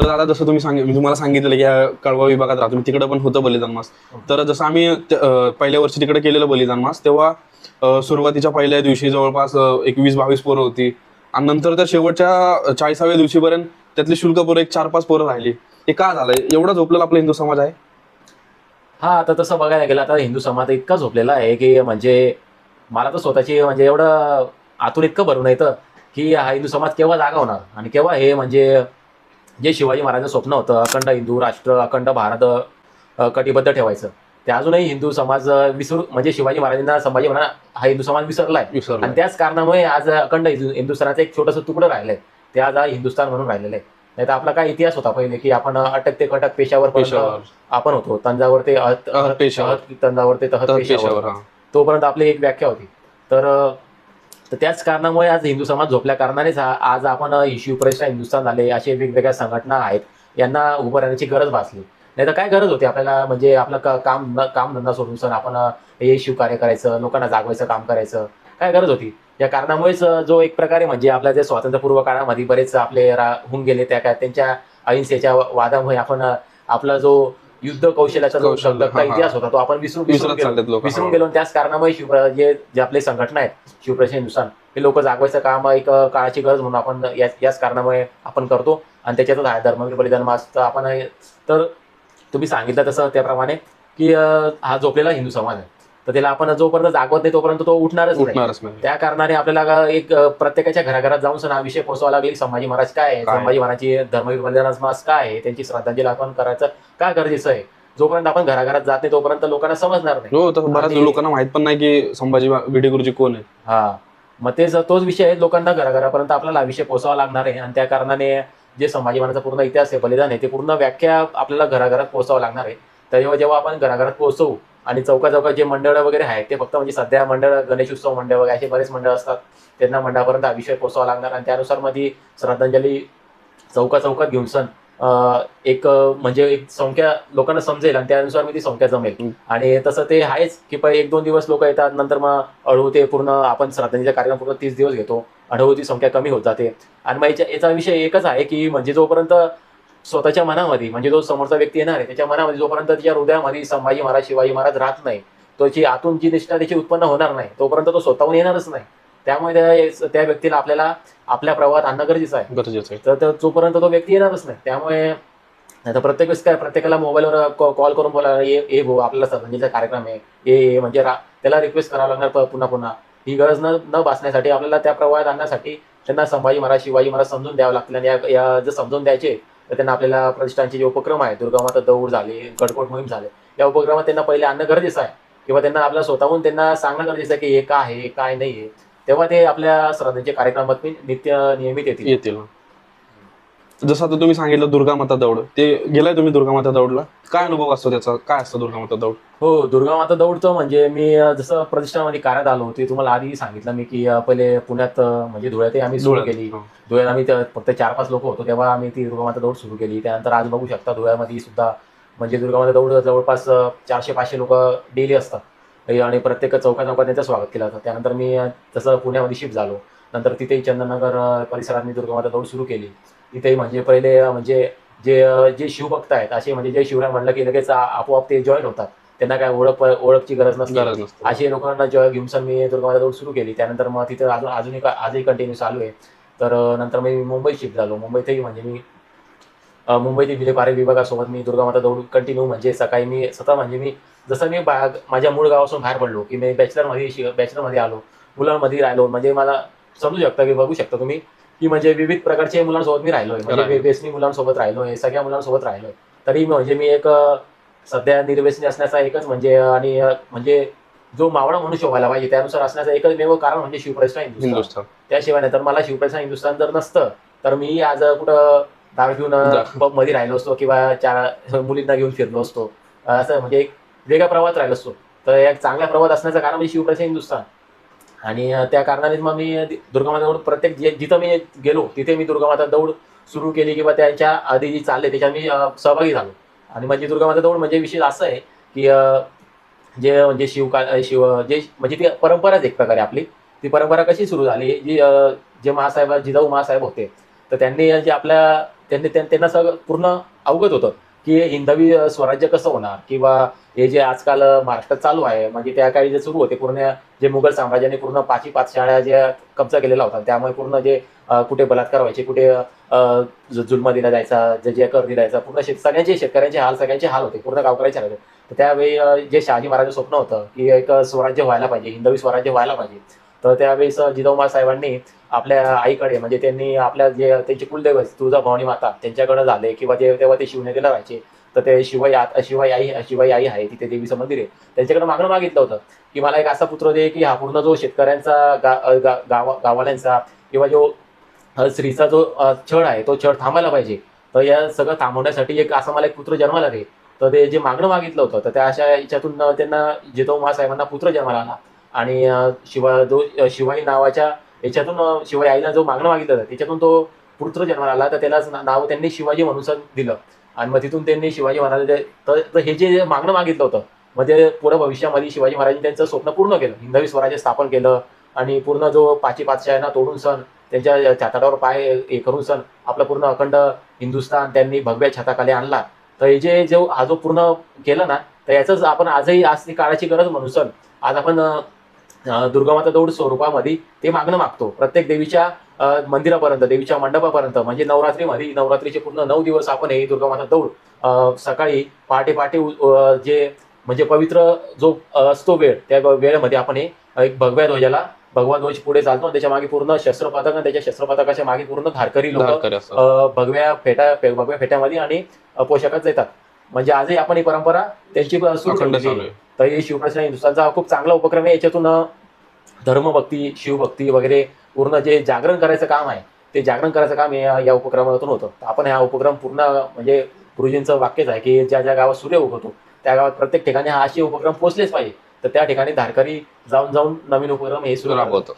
तर दादा जसं तुम्ही सांगितलं मी तुम्हाला सांगितलं की ह्या कळवा विभागात राहतो मी तिकडे पण होतं बलिदान मास. तर जसं आम्ही अं, पहिल्या वर्षी तिकडे केलेलं बलिदान मास तेव्हा अं, सुरुवातीच्या पहिल्या दिवशी जवळपास अं, एक वीस बावीस पोरं होती. आणि नंतर तर शेवटच्या चाळीसाव्या दिवशीपर्यंत त्यातली शुल्क पोरं एक चार पाच पोरं राहिली. हे का झालंय? एवढा झोपलेला आपला हिंदू समाज आहे? हा आता तसं बघायला गेलं आता हिंदू समाज इतका झोपलेला आहे की म्हणजे मला तर स्वतःची म्हणजे एवढं आतून इतकं भरून येतं की हा हिंदू समाज केव्हा जागा होणार? आणि केव्हा हे म्हणजे जे शिवाजी महाराजांचं स्वप्न होतं अखंड हिंदू राष्ट्र अखंड भारत कटिबद्ध ठेवायचं. ते अजूनही हिंदू समाज विसरू म्हणजे शिवाजी महाराजांना संभाजी महाराज हा हिंदू समाज विसरलाय. विसरलो आणि त्याच कारणामुळे आज अखंड हिंदू- हिंदुस्थानाचं एक छोटंसं तुकडं राहिलंय. ते आज हा हिंदुस्थान म्हणून राहिलेलं आहे. नाही तर आपला काय इतिहास होता पहिले की आपण अटक ते कटक पेशावर आपण होतो. तंजावर ते तंजावर ते तहत पेशावर. तोपर्यंत आपली एक व्याख्या होती. तर तर त्याच कारणामुळे आज हिंदू समाज झोपल्या कारणानेच हा- आज आपण इश्यू शिवप्रतिष्ठा हिंदुस्थान झाले असे वेगवेगळ्या संघटना आहेत यांना उभं राहण्याची गरज भासली. नाही तर काय गरज होती आपल्याला? म्हणजे आपलं क- काम काम धंदा सोडून सण आपण हे हे शिवकार्य करायचं लोकांना जागवायचं काम करायचं काय गरज होती? या कारणामुळेच जो एक प्रकारे म्हणजे आपल्या जे स्वातंत्र्यपूर्व काळामध्ये बरेच आपले रा- होऊन गेले त्या काय त्यांच्या अहिंसेच्या वादामुळे आपण आपला जो युद्ध कौशल्याचा जो हा. इतिहास होता तो आपण विसरून विसरून गेलो. त्याच कारणामुळे शिव जे जे आपले संघटना आहेत हिंदुस्थान हे लोक जागवायचं काम एक काळाची गरज म्हणून आपण याच कारणामुळे आपण करतो आणि त्याच्यातच आहे धर्मवीर बलिदान मास आपण तर तुम्ही सांगितलं तसं त्याप्रमाणे की हा झोपलेला हिंदू समाज आहे तर त्याला आपण जोपर्यंत जागवत नाही तोपर्यंत तो उठणारच नाही. उठणारच नाही. त्या कारणाने आपल्याला एक प्रत्येकाच्या घराघरात जाऊन सण हा विषय पोहोचवा लागेल. की संभाजी महाराज काय आहे? संभाजी महाराजची धर्मवीर बलिदान मास काय आहे? त्यांची श्रद्धांजली आपण करायचं काय गरजेचं आहे? जोपर्यंत आपण घराघरात जात नाही तोपर्यंत लोकांना समजणार नाही. हो तर बऱ्याच लोकांना माहीत पण नाही की संभाजी गुरुजी कोण आहे. हा. मग तेच तोच विषय आहे. लोकांना घराघरापर्यंत आपल्याला हा विषय पोहोचावा लागणार आहे. आणि त्या कारणाने जे संभाजी महाराजांचा पूर्ण इतिहास आहे बलिदान आहे ते पूर्ण व्याख्या आपल्याला घराघरात पोहोचावं लागणार आहे. तेव्हा जेव्हा आपण घराघरात पोहोचवू आणि चौका चौकात जे मंडळ वगैरे आहेत ते फक्त म्हणजे सध्या मंडळ गणेश उत्सव मंडळ वगैरे असे बरेच मंडळ असतात. त्यांना मंडळापर्यंत विषय पोहोचावा लागणार आणि त्यानुसार ती श्रद्धांजली चौका चौकात घेऊन सण एक म्हणजे एक संख्या लोकांना समजेल आणि त्यानुसार मी ती संख्या जमेल. आणि तसं ते आहेच की पहिले एक दोन दिवस लोक येतात नंतर मग हळूहळू ते पूर्ण आपण श्रद्धांजलीचा कार्यक्रम पूर्ण तीस दिवस घेतो. हळूहळू ती संख्या कमी होत जाते. आणि मग याच्या याचा विषय एकच आहे की म्हणजे जोपर्यंत स्वतःच्या मनामध्ये म्हणजे जो समोरचा व्यक्ती येणार आहे त्याच्या मनामध्ये जोपर्यंत त्याच्या हृदयामध्ये संभाजी महाराज शिवाजी महाराज राहत नाही त्याची आतून जी निष्ठा त्याची उत्पन्न होणार नाही तोपर्यंत तो स्वतःहून येणारच नाही. त्यामुळे त्या- व्यक्तीला आपल्याला आपल्या प्रवाहात आणणं गरजेचं आहे. गरजेचं आहे. तर जोपर्यंत तो व्यक्ती येणारच नाही त्यामुळे नाही तर प्रत्येक वेळेस काय प्रत्येकाला मोबाईलवर कॉल करून बोला ये ये भाऊ आपला श्रद्धांजलीचा कार्यक्रम आहे? ये म्हणजे त्याला रिक्वेस्ट करावं लागणार पुन्हा पुन्हा. ही गरज न न भासण्यासाठी आपल्याला त्या प्रवाहात आणण्यासाठी त्यांना संभाजी महाराज शिवाजी महाराज समजून द्यावं लागतील. आणि या जर समजून द्यायचे तर त्यांना आपल्याला प्रतिष्ठानचे जे उपक्रम आहे दुर्गामाता दौड झाले गडकोट मोहीम झाले या उपक्रमात त्यांना पहिले आणणं गरजेचं आहे. किंवा त्यांना आपल्या स्वतःहून त्यांना सांगणं गरजेचं आहे की हे काय आहे हे काय नाही आहे. तेव्हा ते आपल्या श्रद्धांचे कार्यक्रमात नित्य नियमित येतील. येतील. जसं आता तुम्ही सांगितलं दुर्गा माता दौड ते गेलाय तुम्ही दुर्गा माता दौडला? काय अनुभव असतो त्याचा? काय असतं दुर्गा माता दौड? हो दुर्गा माता दौडचं म्हणजे मी अं, जसं प्रतिष्ठानमध्ये कार्यात आलो होते तुम्हाला आधी सांगितलं मी की अं, पहिले पुण्यात अं, म्हणजे धुळ्यातही आम्ही सुरू केली. हो. धुळ्यात आम्ही त्या- फक्त चार पाच लोक होतो तेव्हा आम्ही ती दुर्गा माता दौड सुरू केली. त्यानंतर आज बघू शकता धुळ्यामध्ये सुद्धा म्हणजे दुर्गा माता दौड जवळपास चारशे पाचशे लोक डेली असतात. आणि प्रत्येक चौका चौकात त्यांचं स्वागत केलं जातं. त्यानंतर मी अं, तसं पुण्यामध्ये शिफ्ट झालो नंतर तिथेही चंदननगर अं, परिसरात मी दुर्गा माता दौड सुरू केली. तिथेही म्हणजे पहिले म्हणजे जे जे शिवभक्त आहेत असे म्हणजे जे शिवराय म्हणलं की लगेच आपोआप ते जॉईन होतात. त्यांना काय ओळख ओळखची गरज नसते. अशी लोकांना जेव्हा घेऊन मी दुर्गामाता दौड सुरू केली त्यानंतर मग तिथं अजून अजूनही आजही कंटिन्यू चालू आहे. तर नंतर मी मुंबईत शिफ्ट झालो. मुंबईतही म्हणजे मी मुंबईतील विजय पारे विभागासोबत मी दुर्गामाता दौड कंटिन्यू म्हणजे सकाळी मी स्वतः म्हणजे मी जसं मी बा माझ्या मूळ गावापासून बाहेर पडलो की मी बॅचलरमध्ये बॅचलरमध्ये आलो मुलांमध्ये राहिलो. म्हणजे मला समजू शकता की बघू शकता तुम्ही. की म्हणजे विविध प्रकारचे मुलांसोबत मी राहिलोय. म्हणजे. व्यसनी मुलांसोबत राहिलोय सगळ्या मुलांसोबत राहिलोय. तरी म्हणजे मी एक सध्या निर्व्यसनी असण्याचा एकच म्हणजे आणि म्हणजे जो मावळा मनुष्य व्हायला पाहिजे त्यानुसार असण्याचं एकच मेव कारण म्हणजे शिवप्रतिष्ठा हिंदुस्थान त्याशिवाय नाही तर मला शिवप्रतिष्ठा हिंदुस्थान जर नसतं तर मी आज कुठं दारू घेऊन. पबमध्ये राहिलो असतो किंवा चार मुलींना घेऊन फिरलो असतो. असं म्हणजे एक वेगळ्या प्रवाहात राहिलो असतो. तर एक चांगल्या प्रवाहात असण्याचं कारण म्हणजे शिवप्रतिष्ठा हिंदुस्थान आणि त्या कारणाने मग मी दुर्गामाता दौड प्रत्येक जे जिथं मी गेलो तिथे मी दुर्गामाता दौड सुरू केली किंवा त्यांच्या आधी जी चालले त्याच्यात मी सहभागी झालो. आणि माझी दुर्गामाता दौड म्हणजे विशेष असं आहे की जे म्हणजे शिवका शिव जे म्हणजे ती परंपराच एक प्रकारे आपली. ती परंपरा कशी सुरू झाली जी जे महासाहेब जिजाऊ महासाहेब होते तर त्यांनी जे आपल्या त्यांनी त्यांना सगळं पूर्ण अवगत होतं. की हिंदवी स्वराज्य कसं होणार? किंवा हे जे आजकाल महाराष्ट्रात चालू आहे म्हणजे त्या काळी जे सुरू होते पूर्ण जे मुघल साम्राज्याने पूर्ण पाचही पाच शाळा ज्या कब्जा केलेला होता त्यामुळे पूर्ण जे कुठे बलात्कार व्हायचे कुठे जुलमा दिला जायचा जे जे कर दिला जायचा पूर्ण शेत सगळ्यांचे शेतकऱ्यांचे हाल सगळ्यांचे हाल होते पूर्ण गावकऱ्यांचे हाल होते. तर त्यावेळी जे शहाजी महाराजांचं स्वप्न होतं की एक स्वराज्य व्हायला पाहिजे हिंदवी स्वराज्य व्हायला पाहिजे तर त्यावेळेस जिजाऊमा साहेबांनी आपल्या आईकडे म्हणजे त्यांनी आपल्या जे त्यांचे कुलदैवत तुळजाभवानी माता त्यांच्याकडे झाले किंवा जे तेव्हा ते शिवनेरीला राहायचे तर ते शिवाई आ- शिवाई आई शिवाई आई आहे तिथे देवीचं मंदिर आहे. त्यांच्याकडे मागणं मागितलं होतं की मला एक असा पुत्र दे की हा पूर्ण जो शेतकऱ्यांचा गा गा- गावा गावाल्यांचा किंवा जो स्त्रीचा जो छळ आहे तो छळ थांबायला पाहिजे. तर या सगळं थांबवण्यासाठी एक असा मला एक पुत्र जन्माला दे. तर ते जे मागणं मागितलं होतं तर त्या अशा याच्यातून त्यांना जितो महासाहेबांना पुत्र जन्माला आला. आणि शिवा जो शिवाई नावाच्या याच्यातून शिवाई आईला जो मागणं मागितलं होतं त्याच्यातून तो पुत्र जन्माला आला. तर त्यालाच नाव त्यांनी शिवाजी म्हणून दिलं. आणि मग तिथून त्यांनी शिवाजी महाराज तर हे जे मागणं मागितलं होतं मग ते पुढे भविष्यामध्ये शिवाजी महाराजांनी त्यांचं स्वप्न पूर्ण केलं. हिंदवी स्वराज्य स्थापन केलं आणि पूर्ण जो पाची पाचशायांना तोडून सण त्यांच्या छाताडावर पाय हे करून सण आपलं पूर्ण अखंड हिंदुस्थान त्यांनी भगव्या छताखाली आणला. तर हे जे जो हा जो पूर्ण केलं ना तर याचंच आपण आजही आज ती काळाची गरज म्हणून सण आज आपण दुर्गामाता दौड स्वरूपामध्ये ते मागणं मागतो. प्रत्येक देवीच्या मंदिरापर्यंत देवीच्या मंडपापर्यंत म्हणजे नवरात्रीमध्ये नवरात्रीचे पूर्ण नऊ दिवस आपण हे दुर्गामाता दौड सकाळी पहाटे पहाटे जे म्हणजे पवित्र जो असतो वेळ त्या वेळेमध्ये आपण हे एक भगव्या ध्वजाला भगवा ध्वज पुढे चालतो आणि त्याच्यामागे पूर्ण शस्त्रपथक आणि त्याच्या शस्त्रपथकाच्या मागे पूर्ण धारकरी लोक भगव्या फेटा भगव्या फेट्यामध्ये आणि पोशाखात येतात म्हणजे आजही आपण ही परंपरा त्यांची सुरू तर हे शिवप्रश्न हिंदुस्थानचा खूप चांगला उपक्रम आहे. याच्यातून धर्मभक्ती शिवभक्ती वगैरे पूर्ण जे जागरण करायचं काम आहे ते जागरण करायचं काम या उपक्रमातून होतं. तर आपण हा उपक्रम पूर्ण म्हणजे गुरुजींचं वाक्यच आहे की ज्या ज्या गावात सूर्य उगवतो त्या गावात प्रत्येक ठिकाणी हा असे उपक्रम पोहोचलेच पाहिजे. तर त्या ठिकाणी धारकरी जाऊन जाऊन नवीन उपक्रम हे सुरू राबवतो.